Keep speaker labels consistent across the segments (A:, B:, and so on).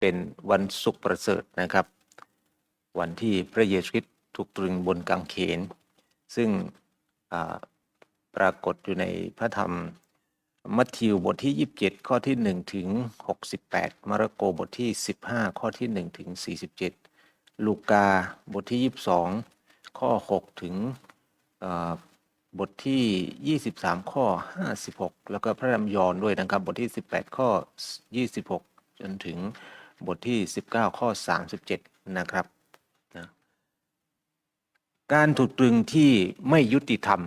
A: เป็นวันศุกร์ประเสริฐนะครับ วันที่พระเยซูคริสต์ถูกตรึงบนกางเขน ซึ่งปรากฏอยู่ในพระธรรมมัทธิวบทที่ 27 ข้อที่1ถึง68 มาระโกบทที่ 15 ข้อที่1ถึง47 ลูกาบทที่ 22 ข้อ 6 ถึงเอ่อบทที่ 23 ข้อ 56 แล้วก็พระธรรมยอห์นด้วยนะครับ บทที่ 18 ข้อ 26 จนถึง บทที่ 19 ข้อ 37 นะครับนะการถูกตรึงที่ไม่ยุติธรรม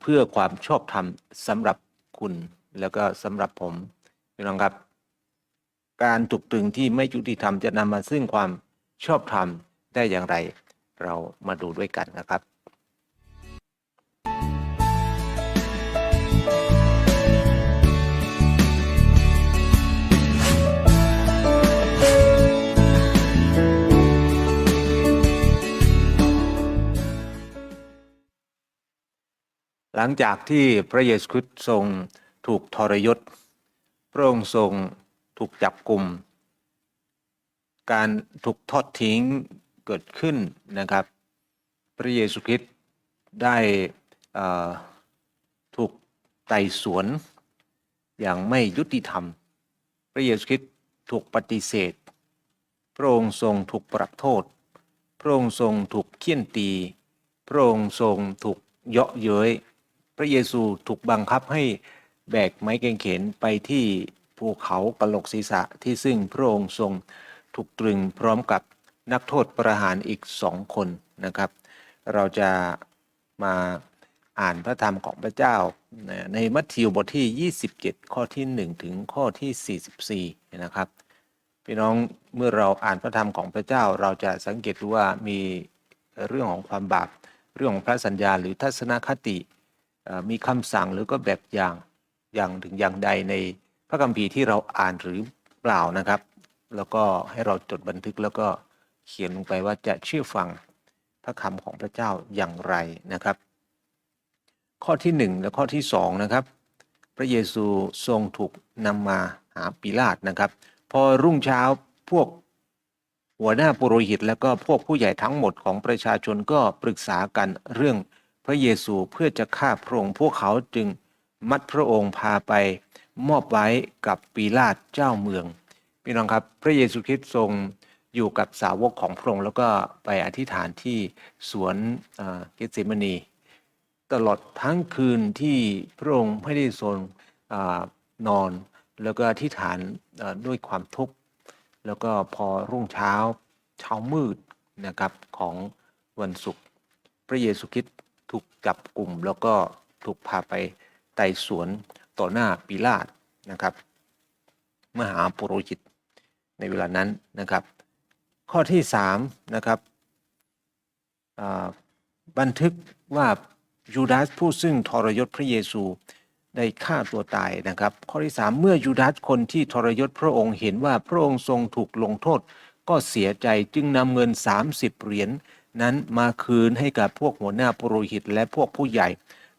A: เพื่อความชอบธรรมสำหรับคุณแล้วก็สำหรับผมพี่น้องครับ การถูกตรึงที่ไม่ยุติธรรมจะนำมาซึ่งความชอบธรรมได้อย่างไร เรามาดูด้วยกันนะครับ หลังจากที่พระเยซูคริสต์ทรงถูกทรยศ พระองค์ทรงถูกจับกลุ่ม การถูกทอดทิ้งเกิดขึ้นนะครับ พระเยซูคริสต์ได้ถูกไต่สวนอย่างไม่ยุติธรรม พระเยซูคริสต์ถูกปฏิเสธ พระองค์ทรงถูกปรับโทษ พระองค์ทรงถูกเคี่ยนตี พระองค์ทรงถูกเยาะเย้ย พระเยซูถูกบังคับให้แบกไม้กางเขนไปที่ภูเขากะโหลกศีรษะที่ซึ่งพระองค์ทรงถูกตรึงพร้อมกับนักโทษประหารอีกสองคนนะครับ เราจะมาอ่านพระธรรมของพระเจ้าในมัทธิวบทที่ 27 ข้อที่ 1 ถึงข้อที่ 44 นะครับพี่น้องเมื่อเราอ่านพระธรรมของพระเจ้าเราจะสังเกตว่ามีเรื่องของความบาปเรื่องของพระสัญญาหรือทัศนคติ มีคำสั่งหรือก็แบบอย่างอย่างถึงอย่างใดในพระคัมภีร์ที่เราอ่านหรือเปล่านะครับ แล้วก็ให้เราจดบันทึกแล้วก็เขียนลงไปว่าจะเชื่อฟังพระคำของพระเจ้าอย่างไรนะครับ ข้อที่หนึ่งและข้อที่สองนะครับ พระเยซูทรงถูกนำมาหาปิลาตนะครับ พอรุ่งเช้าพวกหัวหน้าปุโรหิต และก็พวกผู้ใหญ่ทั้งหมดของประชาชนก็ปรึกษากันเรื่อง พระเยซูเพื่อจะฆ่าพระองค์พวกเขาจึงมัดพระองค์พาไปมอบไว้กับปีลาตเจ้าเมืองพี่น้องครับพระเยซูคริสต์ทรงอยู่กับสาวกของพระองค์แล้วก็ไปอธิษฐานที่สวนเกสเซมานี ตลอดทั้งคืนที่พระองค์ไม่ได้ทรงอนอน แล้วก็อธิษฐานด้วยความทุกข์แล้วก็พอรุ่งเช้าเช้ามืดนะครับของวันศุกร์พระเยซูคริสต์ ถูกจับกลุ่มแล้วก็ถูกพาไปไต่สวนต่อหน้าปิลาตนะครับ มหาปุโรหิตในเวลานั้นนะครับ ข้อที่สามนะครับบันทึกว่ายูดาสผู้ซึ่งทรยศพระเยซูได้ฆ่าตัวตายนะครับ ข้อที่สามเมื่อยูดาสคนที่ทรยศพระองค์เห็นว่าพระองค์ทรงถูกลงโทษ ก็เสียใจจึงนำเงิน 30 เหรียญ นั้นมาคืนให้กับพวกหัวหน้าปุโรหิตและพวกผู้ใหญ่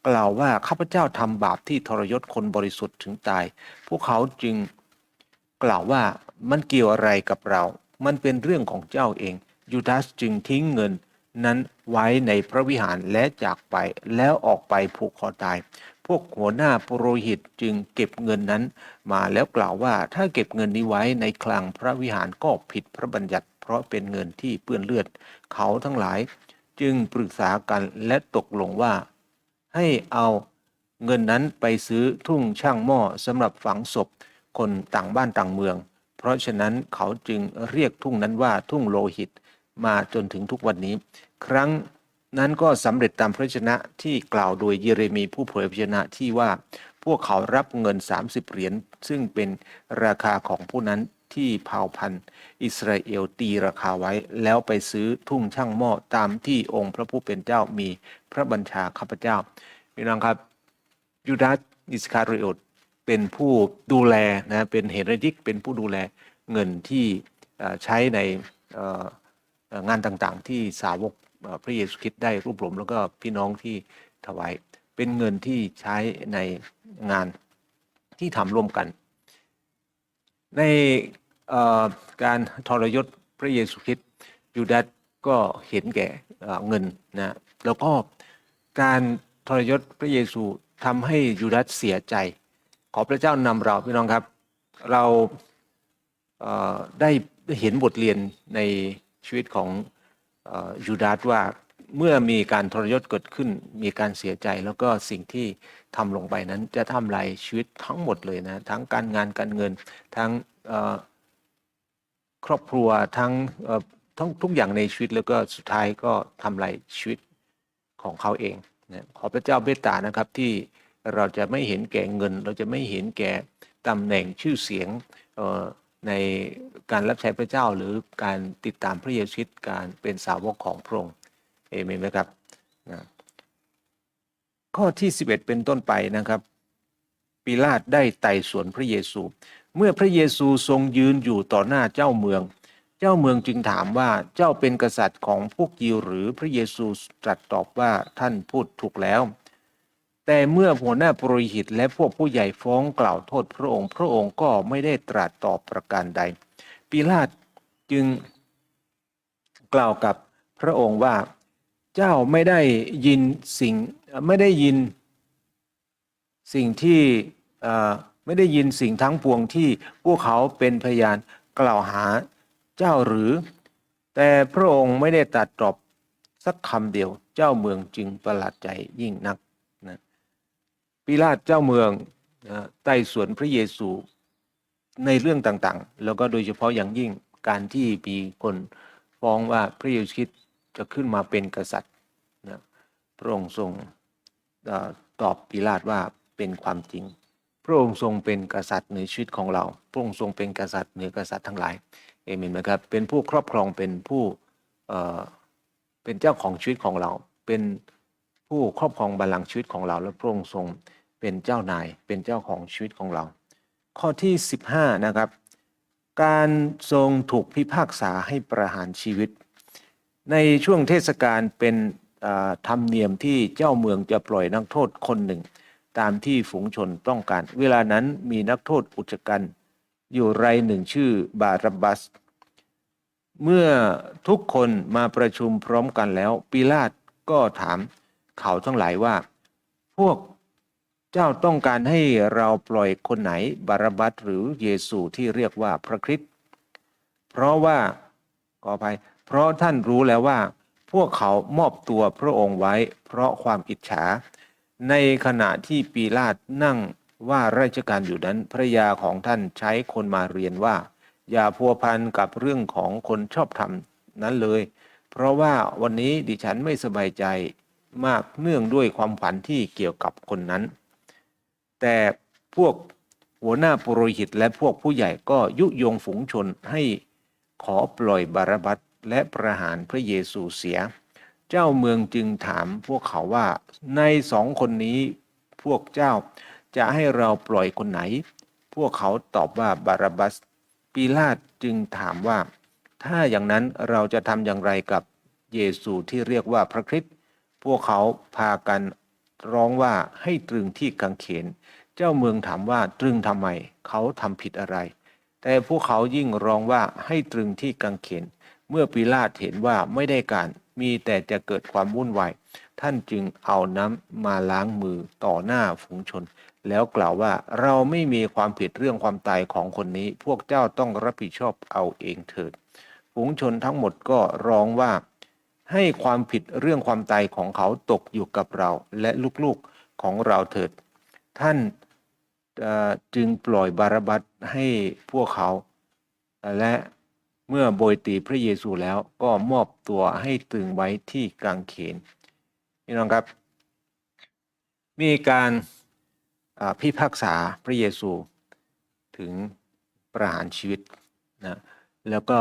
A: กล่าวว่าข้าพเจ้าทำบาปที่ทรยศคนบริสุทธิ์ถึงตาย พวกเขาจึงกล่าวว่ามันเกี่ยวอะไรกับเรา มันเป็นเรื่องของเจ้าเอง ยูดาสจึงทิ้งเงินนั้นไว้ในพระวิหารและจากไปแล้วออกไปผูกคอตาย พวกหัวหน้าปุโรหิตจึงเก็บเงินนั้น มาแล้วกล่าวว่าถ้าเก็บเงินนี้ไว้ในคลังพระวิหารก็ผิดพระบัญญัติ เพราะเป็นเงินที่เปื้อนเลือด เขาทั้งหลายจึงปรึกษากันและตกลงว่า ให้เอาเงินนั้นไปซื้อทุ่งช่างหม้อสำหรับฝังศพคนต่างบ้านต่างเมือง เพราะฉะนั้นเขาจึงเรียกทุ่งนั้นว่าทุ่งโลหิตมาจนถึงทุกวันนี้ ครั้งนั้นก็สำเร็จตามพระชนะที่กล่าวโดยเยเรมีผู้เผยพระชนะที่ว่า พวกเขารับเงิน 30 เหรียญซึ่งเป็นราคาของผู้นั้น ที่เผ่าพันธุ์อิสราเอลตีราคาไว้ แล้วไปซื้อทุ่งช่างหม้อตามที่องค์พระผู้เป็นเจ้ามีพระบัญชาข้าพเจ้าพี่น้องครับยูดาสอิสคาริโอตเป็นผู้ดูแลนะเป็นเฮเรดิกเป็นผู้ดูแลเงินที่ใช้ในงานต่างๆ ที่สาวกพระเยซูคริสต์ได้รวบรวมแล้วก็พี่น้องที่ถวายเป็นเงินที่ใช้ในงานที่ทำร่วมกัน ในการทรยศพระเยซูคริสต์ยูดาสก็เห็นแก่เงินนะแล้วก็การทรยศพระเยซูทำให้ยูดาสเสียใจ ขอพระเจ้านำเราพี่น้องครับ เราได้เห็นบทเรียนในชีวิตของยูดาสว่า เมื่อมีการทรยศเกิดขึ้น มีการเสียใจแล้วก็สิ่งที่ทำลงไปนั้นจะทำลายชีวิตทั้งหมดเลยนะ ทั้งการงานการเงิน ทั้งครอบครัวทั้งทั้งทุกอย่างในชีวิตแล้วก็สุดท้ายก็ทำลายชีวิตของเขาเองนะขอพระเจ้าเมตตานะครับที่เราจะไม่เห็นแก่เงิน เราจะไม่เห็นแก่ตำแหน่งชื่อเสียงในการรับใช้พระเจ้าหรือการติดตามพระเยซูคริสต์การเป็นสาวกของพระองค์ เอเมนไหมครับนะข้อที่ 11 เป็นต้นไปนะครับปิลาตได้ไต่สวนพระเยซู เมื่อพระเยซูทรงยืนอยู่ต่อหน้าเจ้าเมือง เจ้าเมืองจึงถามว่าเจ้าเป็นกษัตริย์ของพวกยิวหรือพระเยซูตรัสตอบว่าท่านพูดถูกแล้ว แต่เมื่อหัวหน้าปุโรหิตและพวกผู้ใหญ่ฟ้องกล่าวโทษพระองค์ พระองค์ก็ไม่ได้ตรัสตอบประการใดปิลาตจึงกล่าวกับพระองค์ว่า เจ้าไม่ได้ยินสิ่งไม่ได้ยินสิ่งที่ไม่ได้ยินสิ่งทั้งปวงที่พวกเขาเป็นพยานกล่าวหาเจ้าหรือ แต่พระองค์ไม่ได้ตัดตอบสักคำเดียวเจ้าเมืองจึงประหลาดใจยิ่งนักนะปิลาตเจ้าเมืองนะไต่สวนพระเยซูในเรื่องต่างๆ แล้วก็โดยเฉพาะอย่างยิ่งการที่มีคนฟ้องว่าพระเยซูคริสต์ จะขึ้นมาเป็นกษัตริย์นะพระองค์ทรงตอบปิลาตว่าเป็นความจริง พระองค์ทรงเป็นกษัตริย์เหนือชีวิตของเรา พระองค์ทรงเป็นกษัตริย์เหนือกษัตริย์ทั้งหลายเอเมนไหมครับเป็นผู้ครอบครองเป็นผู้เอ่อเป็นเจ้าของชีวิตของเรา เป็นผู้ครอบครองบัลลังก์ชีวิตของเรา และพระองค์ทรงเป็นเจ้านายเป็นเจ้าของชีวิตของเรา ข้อที่ 15 นะครับ การทรงถูกพิพากษาให้ประหารชีวิต ในช่วงเทศกาลเป็นธรรมเนียมที่เจ้าเมืองจะปล่อยนักโทษคนหนึ่ง ตามที่ฝูงชนต้องการ เวลานั้นมีนักโทษอุจจกัน อยู่รายหนึ่งชื่อบารับบาสเมื่อทุกคนมาประชุมพร้อมกันแล้วปิลาตก็ถามเขาทั้งหลายว่า พวกเจ้าต้องการให้เราปล่อยคนไหนบารับบาสหรือเยซูที่เรียกว่าพระคริสต์เพราะว่าขออภัย เพราะท่านรู้แล้วว่า พวกเขามอบตัวพระองค์ไว้ เพราะความอิจฉา ในขณะที่ปีลาตนั่งว่าราชการอยู่นั้นภรรยาของท่านใช้คนมาเรียนว่า อย่าพัวพันกับเรื่องของคนชอบธรรมนั้นเลย เพราะว่าวันนี้ดิฉันไม่สบายใจมากเนื่องด้วยความฝันที่เกี่ยวกับคนนั้น แต่พวกหัวหน้าปุโรหิตและพวกผู้ใหญ่ก็ยุยงฝูงชนให้ขอปล่อยบารบัส และประหารพระเยซูเสีย เจ้าเมืองจึงถามพวกเขาว่าในสองคนนี้พวกเจ้าจะให้เราปล่อยคนไหน พวกเขาตอบว่าบาราบัสปีลาตจึงถามว่า ถ้าอย่างนั้นเราจะทำอย่างไรกับเยซูที่เรียกว่าพระคริสต์พวกเขาพากันร้องว่าให้ตรึงที่กางเขน เจ้าเมืองถามว่าตรึงทำไม เขาทำผิดอะไร แต่พวกเขายิ่งร้องว่าให้ตรึงที่กางเขน เมื่อปิลาตเห็นว่าไม่ได้การมีแต่จะเกิดความวุ่นวาย ท่านจึงเอาน้ำมาล้างมือต่อหน้าฝูงชน แล้วกล่าวว่าเราไม่มีความผิดเรื่องความตายของคนนี้ พวกเจ้าต้องรับผิดชอบเอาเองเถิด ฝูงชนทั้งหมดก็ร้องว่า ให้ความผิดเรื่องความตายของเขาตกอยู่กับเราและลูกๆของเราเถิด ท่านจึงปล่อยบารบัสให้พวกเขาและ เมื่อโบยตีพระเยซูแล้วก็มอบตัวให้ตึงไว้ที่กางเขนพี่น้องครับ มีการพิพากษาพระเยซูถึงประหารชีวิตนะแล้วก็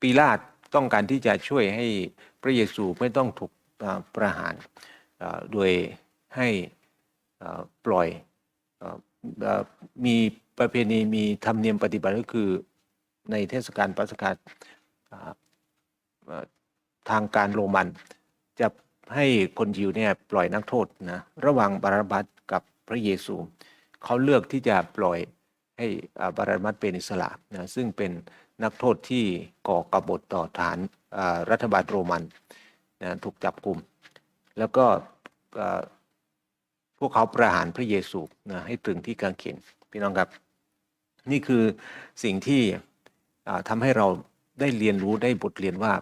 A: ปีลาตต้องการที่จะช่วยให้พระเยซูไม่ต้องถูกประหารโดยให้ปล่อยอมีประเพณีมีธรรมเนียมปฏิบัติก็คือ ในเทศกาลปัสกาทางการโรมัน จะให้คนยิวเนี่ยปล่อยนักโทษนะระหว่างบาราบัสกับพระเยซูเขาเลือกที่จะปล่อยให้บารามัสเป็นอิสระนะซึ่งเป็นนักโทษที่ก่อกบฏต่อฐานรัฐบาลโรมันนะถูกจับกลุ่ม แล้วก็พวกเขาประหารพระเยซูนะให้ตรึงที่กางเขนพี่น้องครับ นี่คือสิ่งที่ อ่าทำให้เราได้เรียนรู้ได้บทเรียนว่า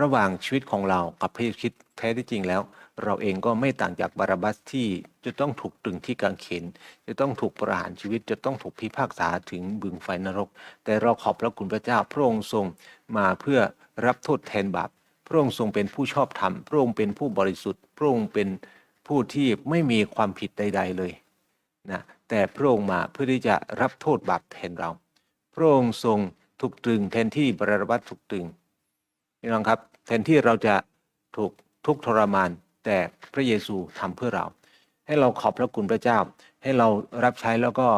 A: ระหว่างชีวิตของเรากับพระเยซูคริสต์แท้ที่จริงแล้ว เราเองก็ไม่ต่างจากบาราบัสที่จะต้องถูกตรึงที่กางเขน จะต้องถูกประหารชีวิตจะต้องถูกพิพากษาถึงบึงไฟนรก แต่เราขอบพระคุณพระเจ้าพระองค์ทรงมาเพื่อรับโทษแทนบาปพระองค์ทรงเป็นผู้ชอบธรรม พระองค์เป็นผู้บริสุทธิ์ พระองค์เป็นผู้ที่ไม่มีความผิดใด ๆเลยนะแต่พระองค์มาเพื่อที่จะรับโทษบาปแทนเรา พระองค์ทรง ถูกตรึงแทนที่บาราบัสถูกตรึงพี่น้องครับ แทนที่เราจะถูกทุกทรมาน แต่พระเยซูทำเพื่อเรา ให้เราขอบพระคุณพระเจ้า ให้เรารับใช้แล้วก็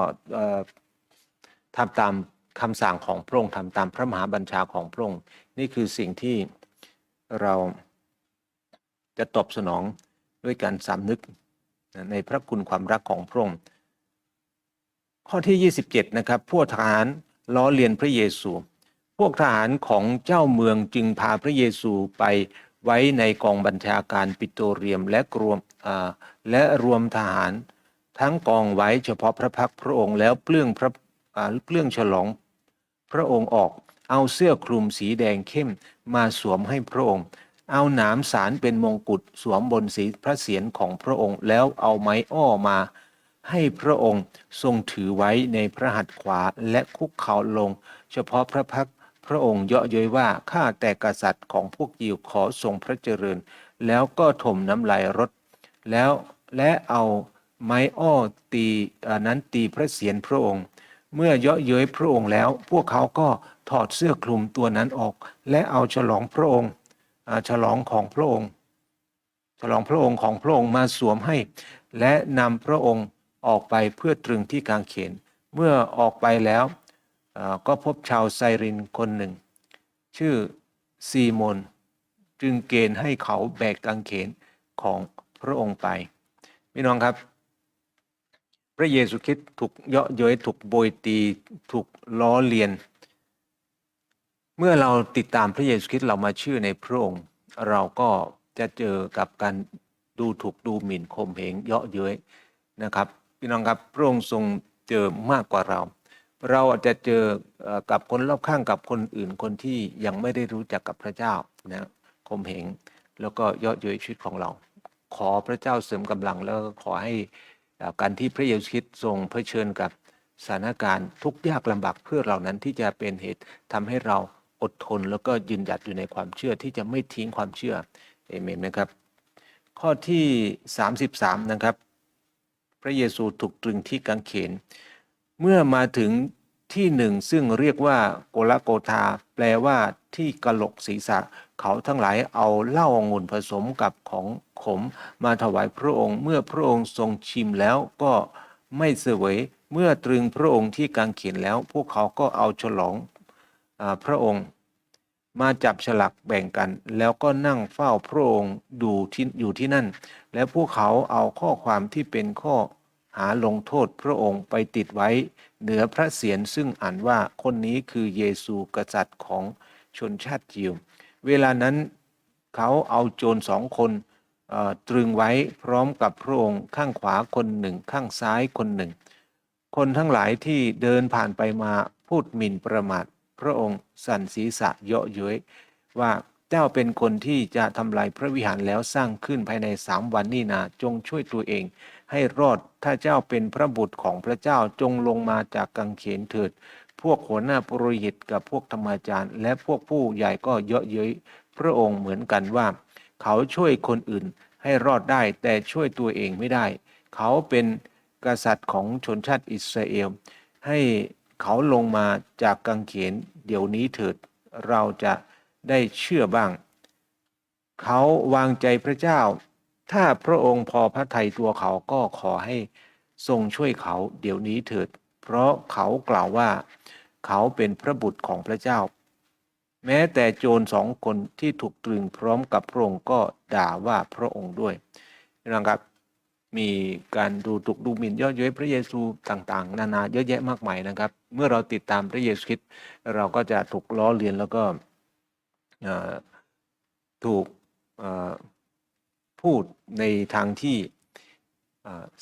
A: ทำตามคำสั่งของพระองค์ทำตามพระมหาบัญชาของพระองค์นี่คือสิ่งที่เราจะตอบสนองด้วยการสำนึกในพระคุณความรักของพระองค์ข้อที่ 27 นะครับพวกทหาร ล้อเลียนพระเยซู พวกทหารของเจ้าเมืองจึงพาพระเยซูไปไว้ในกองบัญชาการปิโตรเรียมและรวมและรวมทหาร ทั้งกองไว้เฉพาะพระพักพระองค์แล้วเปลื้องพระเปลื้องฉลอง พระองค์ออกเอาเสื้อคลุมสีแดงเข้มมาสวมให้พระองค์ เอาหนามสารเป็นมงกุฎสวมบนสีพระเศียรของพระองค์ แล้วเอาไม้อ้อมา ให้พระองค์ทรงถือไว้ในพระหัตถ์ขวาและคุกเข่าลง เฉพาะพระพักพระองค์เยาะเย้ยว่าข้าแต่กษัตริย์ของพวกยิวขอทรงพระเจริญ แล้วก็ถมน้ำลายรถ แล้วและเอาไม้อ้อตีอนั้นตีพระเศียรพระองค์ เมื่อเยาะเย้ยพระองค์แล้ว พวกเขาก็ถอดเสื้อคลุมตัวนั้นออก และเอาฉลองพระองค์ฉลองของพระองค์ ฉลองพระองค์ของพระองค์มาสวมให้ และนำพระองค์ ออกไปเพื่อตรึงที่กางเขน เมื่อออกไปแล้วก็พบชาวไซรินคนหนึ่ง ชื่อซีโมนจึงเกณฑ์ให้เขาแบกกางเขนของพระองค์ไปพี่น้องครับ พระเยซูคริสต์ถูกเยาะเย้ยถูกโบยตีถูกล้อเลียน เมื่อเราติดตามพระเยซูคริสต์เรามาเชื่อในพระองค์ เราก็จะเจอกับการดูถูกดูหมิ่นข่มเหงเยาะเย้ยนะครับ พี่น้องครับพระองค์ทรงเจอมากกว่าเรา เราอาจจะเจอกับคนรอบข้างกับคนอื่นคนที่ยังไม่ได้รู้จักกับพระเจ้านะข่มเหงแล้วก็เยาะเย้ยชีวิตของเรา ขอพระเจ้าเสริมกำลังแล้วก็ขอให้การที่พระเยซูคริสต์ทรงเผชิญกับสถานการณ์ทุกยากลำบากเพื่อเรานั้นที่จะเป็นเหตุทำให้เราอดทนแล้วก็ยืนหยัดอยู่ในความเชื่อที่จะไม่ทิ้งความเชื่อเอเมนนะครับ ข้อที่ 33 นะครับ พระเยซูถูกตรึงที่กางเขน เมื่อมาถึงที่หนึ่งซึ่งเรียกว่าโกลโกธาแปลว่าที่กะโหลกศีรษะ เขาทั้งหลายเอาเหล้าองุ่นผสมกับของขม มาถวายพระองค์ เมื่อพระองค์ทรงชิมแล้วก็ไม่เสวยเมื่อตรึงพระองค์ที่กางเขนแล้ว พวกเขาก็เอาฉลองอพระองค์ มาจับฉลักแบ่งกัน แล้วก็นั่งเฝ้าพระองค์ดูที่อยู่ที่นั่น และพวกเขาเอาข้อความที่เป็นข้อหาลงโทษพระองค์ไปติดไว้ เหนือพระเศียรซึ่งอ่านว่าคนนี้คือเยซูกษัตริย์ของชนชาติยิว เวลานั้นเขาเอาโจรสองคนตรึงไว้พร้อมกับพระองค์ข้างขวาคนหนึ่งข้างซ้ายคนหนึ่ง คนทั้งหลายที่เดินผ่านไปมาพูดหมิ่นประมาท พระองค์สั่นศีรษะเยาะเย้ยว่าเจ้าเป็นคนที่จะทำลายพระวิหารแล้วสร้างขึ้นภายในสามวันนี่นาจงช่วยตัวเอง ให้รอดถ้าเจ้าเป็นพระบุตรของพระเจ้าจงลงมาจากกังเขนเถิด พวกหัวหน้าปุโรหิตกับพวกธรรมาจารย์ และพวกผู้ใหญ่ก็เยาะเย้ยพระองค์เหมือนกันว่า เขาช่วยคนอื่นให้รอดได้แต่ช่วยตัวเองไม่ได้ เขาเป็นกษัตริย์ของชนชาติอิสราเอลให้ เขาลงมาจากกังเขนเดี๋ยวนี้เถิด เราจะได้เชื่อบ้าง เขาวางใจพระเจ้า ถ้าพระองค์พอพระทัยตัวเขาก็ขอให้ทรงช่วยเขาเดี๋ยวนี้เถิด เพราะเขากล่าวว่า เขาเป็นพระบุตรของพระเจ้า แม้แต่โจรสองคนที่ถูกตรึงพร้อมกับพระองค์ก็ด่าว่าพระองค์ด้วยนะครับมีการดูถูกดูหมิ่นย่อเย้ยพระเยซูต่างๆ นานาเยอะแยะมากมายนะครับ เมื่อเราติดตามพระเยซูคริสต์เราก็จะถูกล้อเลียนแล้วก็ถูกพูดในทางที่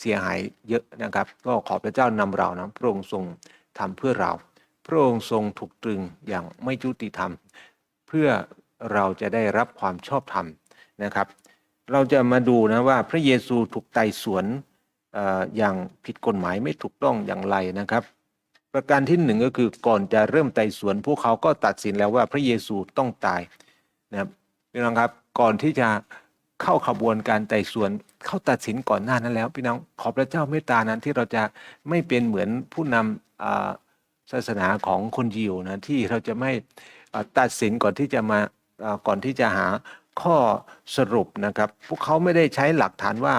A: เสียหายเยอะนะครับ ก็ขอพระเจ้านำเรานะพระองค์ทรงทำเพื่อเรา พระองค์ทรงถูกตรึงอย่างไม่ยุติธรรม เพื่อเราจะได้รับความชอบธรรมนะครับ เราจะมาดูนะว่าพระเยซูถูกไต่สวนออย่างผิดกฎหมายไม่ถูกต้องอย่างไรนะครับ ประการที่หนึ่งก็คือก่อนจะเริ่มไต่สวน พวกเขาก็ตัดสินแล้วว่าพระเยซูต้องตายนะครับพี่น้องครับก่อนที่จะเข้าขบวนการไต่สวนเข้าตัดสินก่อนหน้านั้นแล้วพี่น้องขอพระเจ้าเมตตานั้นที่เราจะไม่เป็นเหมือนผู้นำศาสนาของคนยิวนะที่เราจะไม่ตัดสินก่อนที่จะมาก่อนที่จะหาข้อสรุปนะครับ พวกเขาไม่ได้ใช้หลักฐานว่า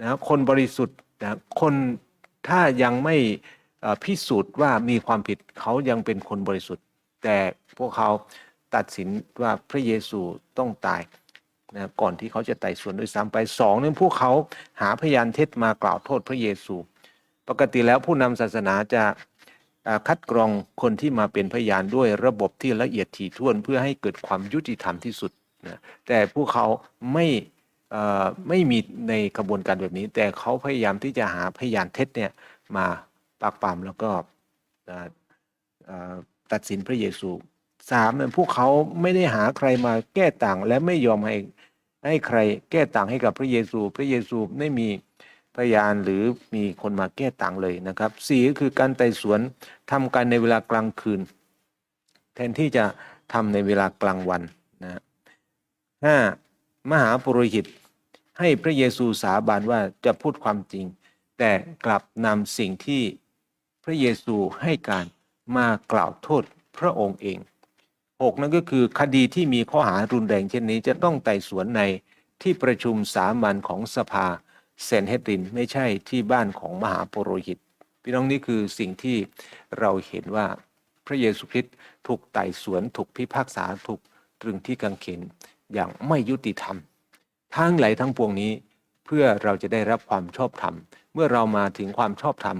A: นะคนบริสุทธิ์นะคนถ้ายังไม่ พิสูจน์ว่ามีความผิดเขายังเป็นคนบริสุทธิ์ แต่พวกเขาตัดสินว่าพระเยซูต้องตายนะก่อนที่เขาจะไต่สวนด้วยซ้ำไปสองเนี่ยพวกเขาหาพยานเท็จมากล่าวโทษพระเยซู ปกติแล้วผู้นำศาสนาจะคัดกรองคนที่มาเป็นพยานด้วยระบบที่ละเอียดถี่ถ้วนเพื่อให้เกิดความยุติธรรมที่สุดนะแต่พวกเขาไม่ไม่มีในกระบวนการแบบนี้ แต่เขาพยายามที่จะหาพยานเท็จเนี่ยมา ปากปามแล้วก็ตัดสินพระเยซูสามเนี่ยพวกเขาไม่ได้หาใครมาแก้ต่าง และไม่ยอมให้ให้ใครแก้ต่างให้กับพระเยซู พระเยซูไม่มีพยานหรือมีคนมาแก้ต่างเลยนะครับสี่ก็คือการไต่สวนทำกันในเวลากลางคืน แทนที่จะทำในเวลากลางวันนะห้ามหาปุโรหิต ให้พระเยซูสาบานว่าจะพูดความจริง แต่กลับนำสิ่งที่ พระเยซูให้การมากล่าวโทษพระองค์เองหกนั่นก็คือคดีที่มีข้อหารุนแรงเช่นนี้จะต้องไต่สวนในที่ประชุมสามัญของสภาเซนเฮดรินไม่ใช่ที่บ้านของมหาปุโรหิต พี่น้องนี่คือสิ่งที่เราเห็นว่าพระเยซูคริสต์ถูกไต่สวนถูกพิพากษาถูกตรึงที่กางเขนอย่างไม่ยุติธรรม ทั้งหลายทั้งปวงนี้ เพื่อเราจะได้รับความชอบธรรม เมื่อเรามาถึงความชอบธรรม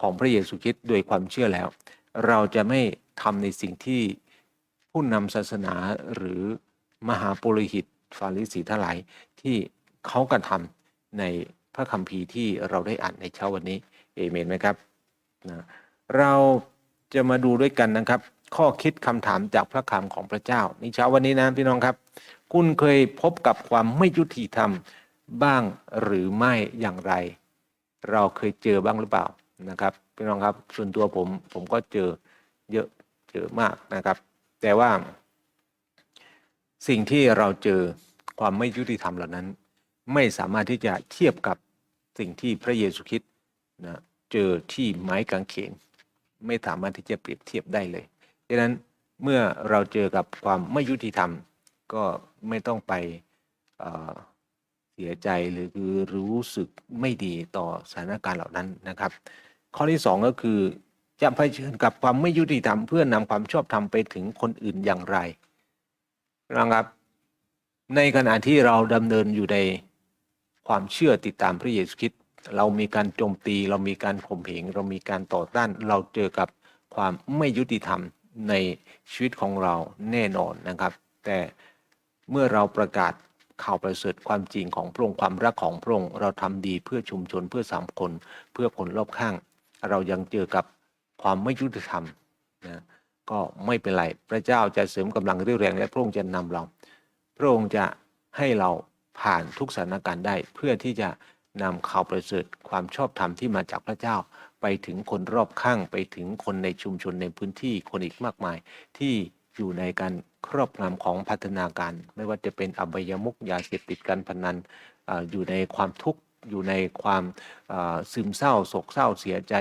A: ของพระเยซูคริสต์โดยความเชื่อแล้ว เราจะไม่ทำในสิ่งที่ผู้นำศาสนาหรือมหาปุโรหิตฟาริสีทั้งหลายที่เขากระทำในพระคัมภีร์ที่เราได้อ่านในเช้าวันนี้เอเมนไหมครับนะเราจะมาดูด้วยกันนะครับ ข้อคิดคำถามจากพระคำของพระเจ้าในเช้าวันนี้นะพี่น้องครับ คุณเคยพบกับความไม่ยุติธรรมบ้างหรือไม่อย่างไร เราเคยเจอบ้างหรือเปล่า นะครับพี่น้องครับส่วนตัวผมผมก็เจอเยอะเจอมากนะครับ แต่ว่า สิ่งที่เราเจอความไม่ยุติธรรมเหล่านั้น ไม่สามารถที่จะเทียบกับสิ่งที่พระเยซูคริสต์นะเจอที่ไม้กางเขน ไม่สามารถที่จะเปรียบเทียบได้เลยดังนั้นเมื่อเราเจอกับความไม่ยุติธรรม ก็ไม่ต้องไปเอ่อเสียใจหรือคือรู้สึกไม่ดีต่อสถานการณ์เหล่านั้นนะครับ ข้อที่สองก็คือจะเผชิญกับความไม่ยุติธรรมเพื่อนำความชอบธรรมไปถึงคนอื่นอย่างไรนะครับ ในขณะที่เราดำเนินอยู่ในความเชื่อติดตามพระเยซูคริสต์เรามีการโจมตีเรามีการข่มเหงเรามีการต่อต้าน เราเจอกับความไม่ยุติธรรมในชีวิตของเราแน่นอนนะครับ แต่เมื่อเราประกาศข่าวประเสริฐความจริงของพระองค์ความรักของพระองค์เราทำดีเพื่อชุมชนเพื่อสังคมเพื่อคนรอบข้าง เรายังเจอกับความไม่ยุติธรรมนะก็ไม่เป็นไร พระเจ้าจะเสริมกำลังเรี่ยวแรง และพระองค์จะนำเรา พระองค์จะให้เราผ่านทุกสถานการณ์ได้ เพื่อที่จะนำข่าวประเสริฐความชอบธรรมที่มาจากพระเจ้า ไปถึงคนรอบข้างไปถึงคนในชุมชนในพื้นที่คนอีกมากมาย ที่อยู่ในการครอบงำของพัฒนาการ ไม่ว่าจะเป็นอบายมุกยาเสพติดการพนันออยู่ในความทุกข์ อยู่ในความซึมเศร้าโศกเศร้าเสียใจ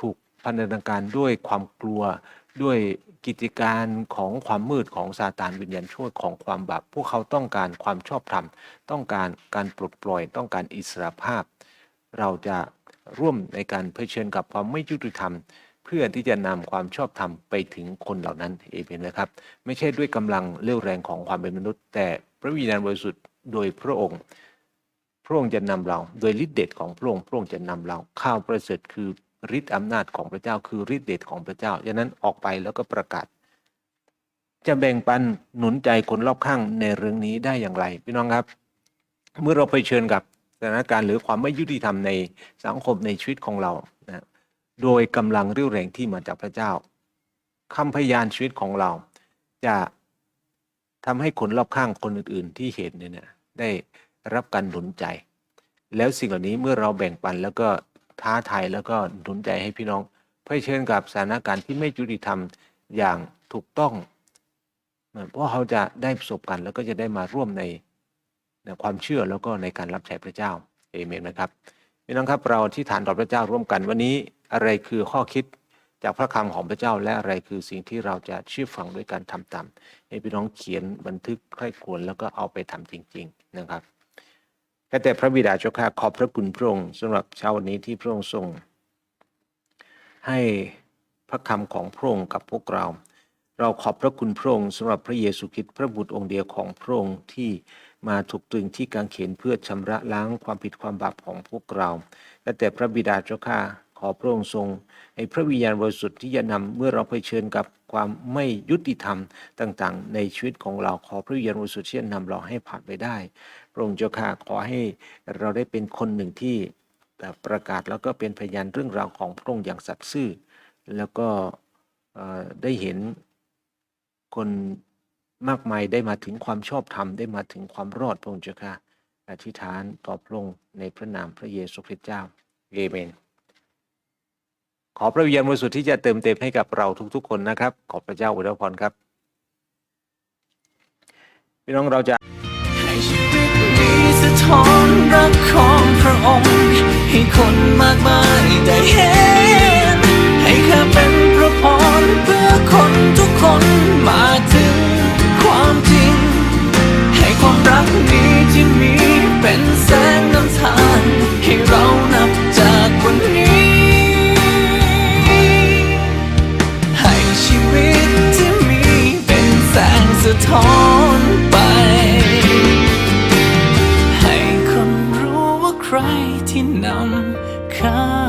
A: ถูกพันธนาการด้วยความกลัวด้วยกิจการของความมืดของซาตานวิญญาณชั่วของความบาปพวกเขาต้องการความชอบธรรม ต้องการการปลดปล่อยต้องการอิสรภาพ เราจะร่วมในการเผชิญกับความไม่ยุติธรรม เพื่อที่จะนำความชอบธรรมไปถึงคนเหล่านั้นเอเมนนะครับ ไม่ใช่ด้วยกำลังเรี่ยวแรงของความเป็นมนุษย์ แต่พระวิญญาณบริสุทธิ์โดยพระองค์ พระองค์จะนำเรา โดยฤทธิเดชของพระองค์พระองค์จะนำเราข้าวประเสริฐคือฤทธิ์อำนาจของพระเจ้าคือฤทธิเดชของพระเจ้าฉะนั้นออกไปแล้วก็ประกาศ จะแบ่งปันหนุนใจคนรอบข้างในเรื่องนี้ได้อย่างไรพี่น้องครับ เมื่อเราไปเชิญกับสถานการณ์หรือความไม่ยุติธรรมในสังคมในชีวิตของเรานะโดยกำลังเรี่ยวแรงที่มาจากพระเจ้าคำพยานชีวิตของเรา จะทำให้คนรอบข้างคนอื่น ๆ ที่เห็นเนี่ยได้ รับการหนุนใจ แล้วสิ่งเหล่านี้เมื่อเราแบ่งปันแล้วก็ท้าทายแล้วก็หนุนใจให้พี่น้องเผชิญกับสถานการณ์ที่ไม่ยุติธรรมอย่างถูกต้องเพราะเขาจะได้ประสบการณ์แล้วก็จะได้มาร่วมในในความเชื่อแล้วก็ในการรับใช้พระเจ้าเอเมนนะครับพี่น้องครับเราที่ฐานต่อพระเจ้าร่วมกันวันนี้อะไรคือข้อคิดจากพระคำของพระเจ้าและอะไรคือสิ่งที่เราจะเชื่อฟังด้วยการทำตามให้พี่น้องเขียนบันทึกใคร่ควรแล้วก็เอาไปทำจริง ๆ นะครับ ข้าแต่พระบิดาเจ้าข้าขอบพระคุณพระองค์สำหรับเช้าวันนี้ที่พระองค์ทรง ให้พระคำของพระองค์กับพวกเรา เราขอบพระคุณพระองค์สำหรับพระเยซูคริสต์พระบุตรองค์เดียวของพระองค์ที่มาถูกตึงที่กางเขนเพื่อชำระล้างความผิดความบาปของพวกเราและแต่พระบิดาเจ้าข้าขอพระองค์ทรงให้พระวิญญาณบริสุทธิ์ที่จะนำเมื่อเราเผชิญกับ ความไม่ยุติธรรมต่างๆ ในชีวิตของเราขอพระวิญญาณบริสุทธิ์ที่จะนำเราให้ผ่านไปได้ พระองค์เจ้าข้าขอให้เราได้เป็นคนหนึ่งที่ประกาศแล้วก็เป็นพยานเรื่องราวของพระองค์อย่างสัตย์ซื่อ แล้วก็ได้เห็นคนมากมายได้มาถึงความชอบธรรมได้มาถึงความรอดพระองค์เจ้าค่ะอธิษฐานต่อพระองค์ในพระนามพระเยซูคริสต์เจ้าเอเมน ขอพระวิญญาณบริสุทธิ์ที่จะเติมเต็มให้กับเราทุกๆ คนนะครับ ขอบพระเจ้าอวยพรครับพี่น้องเราจะ
B: ให้ชีวิตนี้สะท้อนรักของพระองค์ให้คนมากมายได้เห็น ให้ข้าเป็นพระพรเพื่อคนทุกคนมาถึงความจริง ให้ความรักนี้ที่มีเป็นแสงนำทางให้เรา งสะท้อนไป ให้คนรู้ว่าใครที่นำข้า